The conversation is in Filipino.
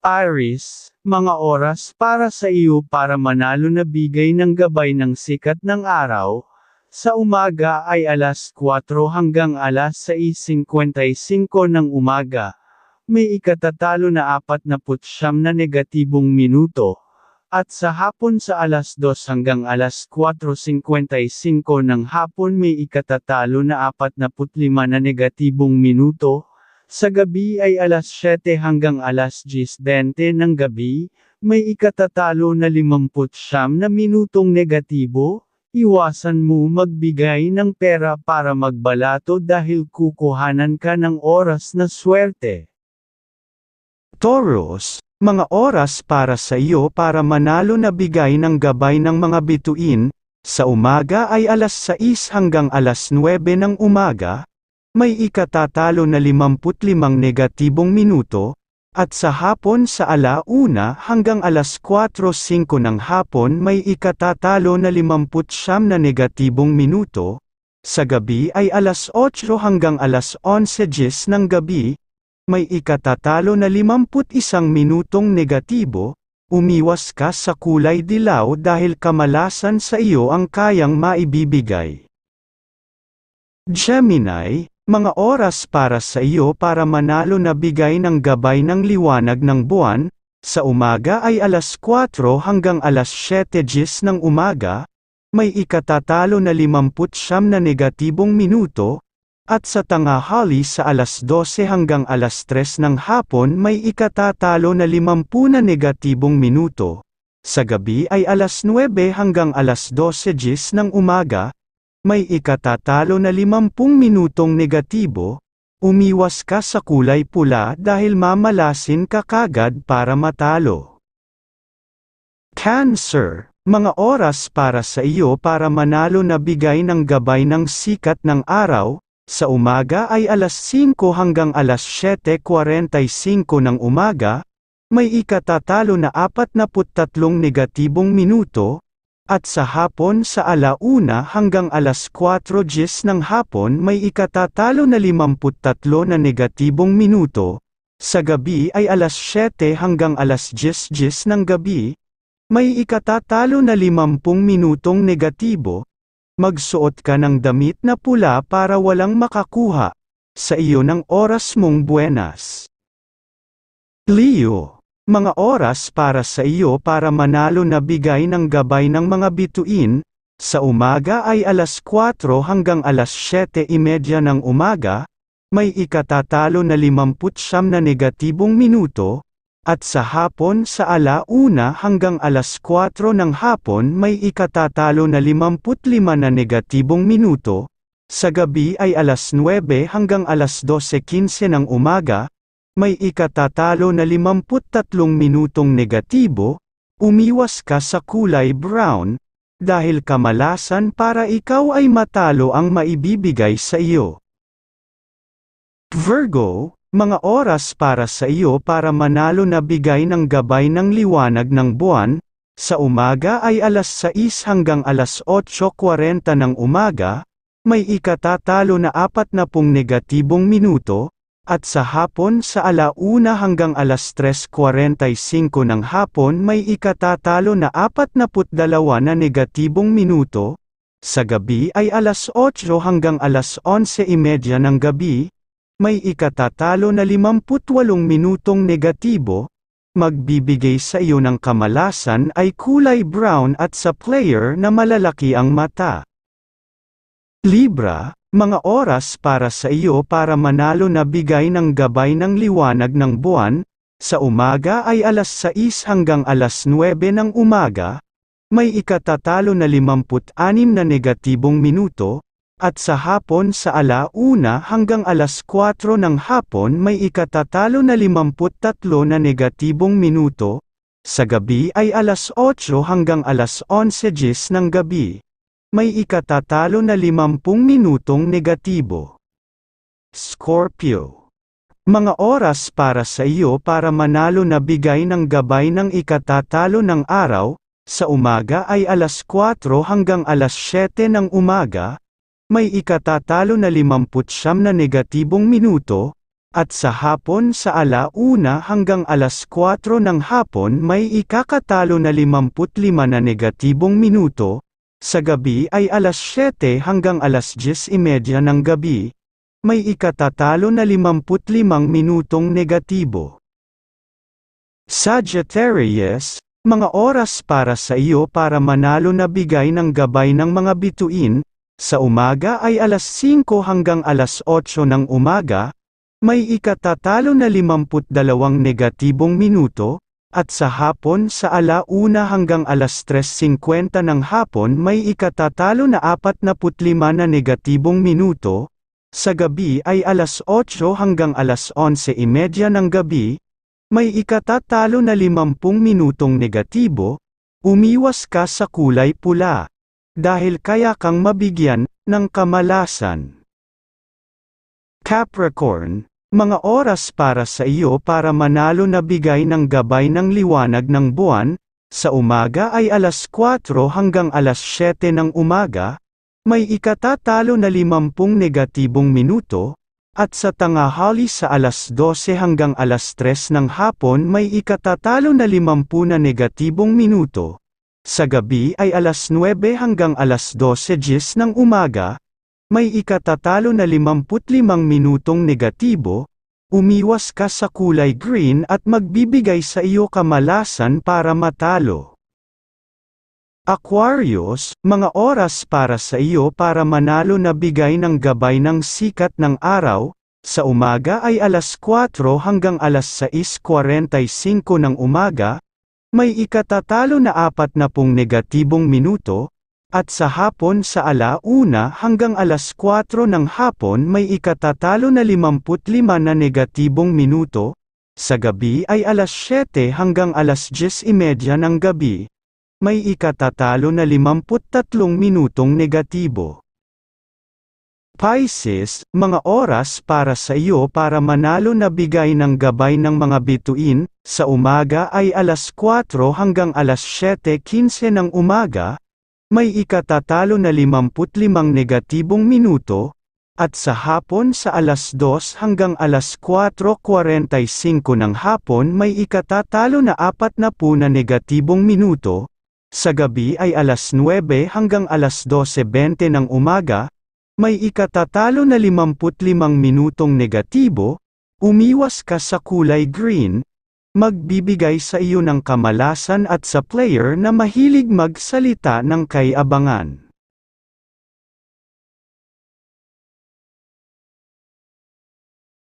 Aris, mga oras para sa iyo para manalo na bigay ng gabay ng sikat ng araw. Sa umaga ay alas 4 hanggang alas 6.55 ng umaga. May ikatatalo na 49 na negatibong minuto. At sa hapon sa alas 2 hanggang alas 4.55 ng hapon may ikatatalo na 45 na negatibong minuto. Sa gabi ay alas 7 hanggang alas 10.20 ng gabi, may ikatatalo na 50 na minutong negatibo. Iwasan mo magbigay ng pera para magbalato dahil kukuhanan ka ng oras na swerte. Taurus, mga oras para sa iyo para manalo na bigay ng gabay ng mga bituin, sa umaga ay alas 6 hanggang alas 9 ng umaga, may ikatatalo na 55 negatibong minuto, at sa hapon sa alauna hanggang alas 4.05 ng hapon may ikatatalo na 50 na negatibong minuto, sa gabi ay alas 8 hanggang alas 11.10 ng gabi, may ikatatalo na 51 minutong negatibo, umiwas ka sa kulay dilaw dahil kamalasan sa iyo ang kayang maibibigay. Gemini, mga oras para sa iyo para manalo na bigay ng gabay ng liwanag ng buwan, sa umaga ay alas 4 hanggang alas 7.10 ng umaga, may ikatatalo na 50 na negatibong minuto, at sa tanghali sa alas 12 hanggang alas 3 ng hapon may ikatatalo na 50 na negatibong minuto. Sa gabi ay alas 9 hanggang alas 12.10 ng umaga, may ikatatalo na 50 minutong negatibo, umiwas ka sa kulay pula dahil mamalasin ka kagad para matalo. Cancer, mga oras para sa iyo para manalo na bigay ng gabay ng sikat ng araw, sa umaga ay alas 5 hanggang alas 7.45 ng umaga, may ikatatalo na 43 negatibong minuto, at sa hapon sa alauna hanggang alas 4.10 ng hapon may ikatatalo na 53 na negatibong minuto, sa gabi ay alas 7 hanggang alas 10.10 ng gabi, may ikatatalo na 50 minutong negatibo, magsuot ka ng damit na pula para walang makakuha. Sa iyo ng oras mong buenas. Leo, mga oras para sa iyo para manalo na bigay ng gabay ng mga bituin, sa umaga ay alas 4 hanggang alas 7.30 ng umaga, may ikatatalo na 50 na negatibong minuto, at sa hapon sa alauna hanggang alas 4 ng hapon may ikatatalo na 55 na negatibong minuto, sa gabi ay alas 9 hanggang alas 12.15 ng umaga, may ikatatalo na 53 minutong negatibo, umiwas ka sa kulay brown, dahil kamalasan para ikaw ay matalo ang maibibigay sa iyo. Virgo, mga oras para sa iyo para manalo na bigay ng gabay ng liwanag ng buwan, sa umaga ay alas 6 hanggang alas 8.40 ng umaga, may ikatatalo na 40 negatibong minuto, at sa hapon sa alauna hanggang alas 3.45 ng hapon may ikatatalo na 42 na negatibong minuto, sa gabi ay alas 8 hanggang alas 11.30 ng gabi, may ikatatalo na 58 minutong negatibo, magbibigay sa iyo ng kamalasan ay kulay brown at sa player na malalaki ang mata. Libra, mga oras para sa iyo para manalo na bigay ng gabay ng liwanag ng buwan, sa umaga ay alas 6 hanggang alas 9 ng umaga, may ikatatalo na 56 na negatibong minuto, at sa hapon sa alauna hanggang alas 4 ng hapon may ikatatalo na 53 na negatibong minuto, sa gabi ay alas 8 hanggang alas 11.10 ng gabi. May ikatatalo na 50 minutong negatibo. Scorpio. Mga oras para sa iyo para manalo na bigay ng gabay ng ikatatalo ng araw, sa umaga ay alas 4 hanggang alas 7 ng umaga, may ikatatalo na 50 na negatibong minuto, At sa hapon sa alauna hanggang alas 4 ng hapon may ikakatalo na 55 na negatibong minuto, sa gabi ay alas 7 hanggang alas 10.30 ng gabi, may ikatatalo na 55 minutong negatibo. Sagittarius, mga oras para sa iyo para manalo na bigay ng gabay ng mga bituin, sa umaga ay alas 5 hanggang alas 8 ng umaga, may ikatatalo na 52 negatibong minuto, at sa hapon sa alauna hanggang alas 3.50 ng hapon may ikatatalo na 45 na negatibong minuto, sa gabi ay alas 8 hanggang alas 11.30 ng gabi, may ikatatalo na 50 minutong negatibo, umiwas ka sa kulay pula, dahil kaya kang mabigyan ng kamalasan. Capricorn, mga oras para sa iyo para manalo na bigay ng gabay ng liwanag ng buwan, sa umaga ay alas 4 hanggang alas 7 ng umaga, may ikatatalo na 50 negatibong minuto, at sa tangahali sa alas 12 hanggang alas 3 ng hapon may ikatatalo na 50 na negatibong minuto. Sa gabi ay alas 9 hanggang alas 12 gis ng umaga, may ikatatalo na 55 minutong negatibo, umiwas ka sa kulay green at magbibigay sa iyo kamalasan para matalo. Aquarius, mga oras para sa iyo para manalo na bigay ng gabay ng sikat ng araw, sa umaga ay alas 4 hanggang alas 6.45 ng umaga, may ikatatalo na 40 negatibong minuto, at sa hapon sa alauna hanggang alas 4 ng hapon may ikatatalo na 55 na negatibong minuto, sa gabi ay alas 7 hanggang alas 10.30 ng gabi, may ikatatalo na 53 minutong negatibo. Pisces, mga oras para sa iyo para manalo na bigay ng gabay ng mga bituin, sa umaga ay alas 4 hanggang alas 7.15 ng umaga, may ikatatalo na 55 negatibong minuto, at sa hapon sa alas 2 hanggang alas 4.45 ng hapon may ikatatalo na 40 na negatibong minuto, sa gabi ay alas 9 hanggang alas 12.20 ng umaga, may ikatatalo na 55 minutong negatibo, umiwas ka sa kulay green, magbibigay sa iyo ng kamalasan at sa player na mahilig magsalita ng kay abangan.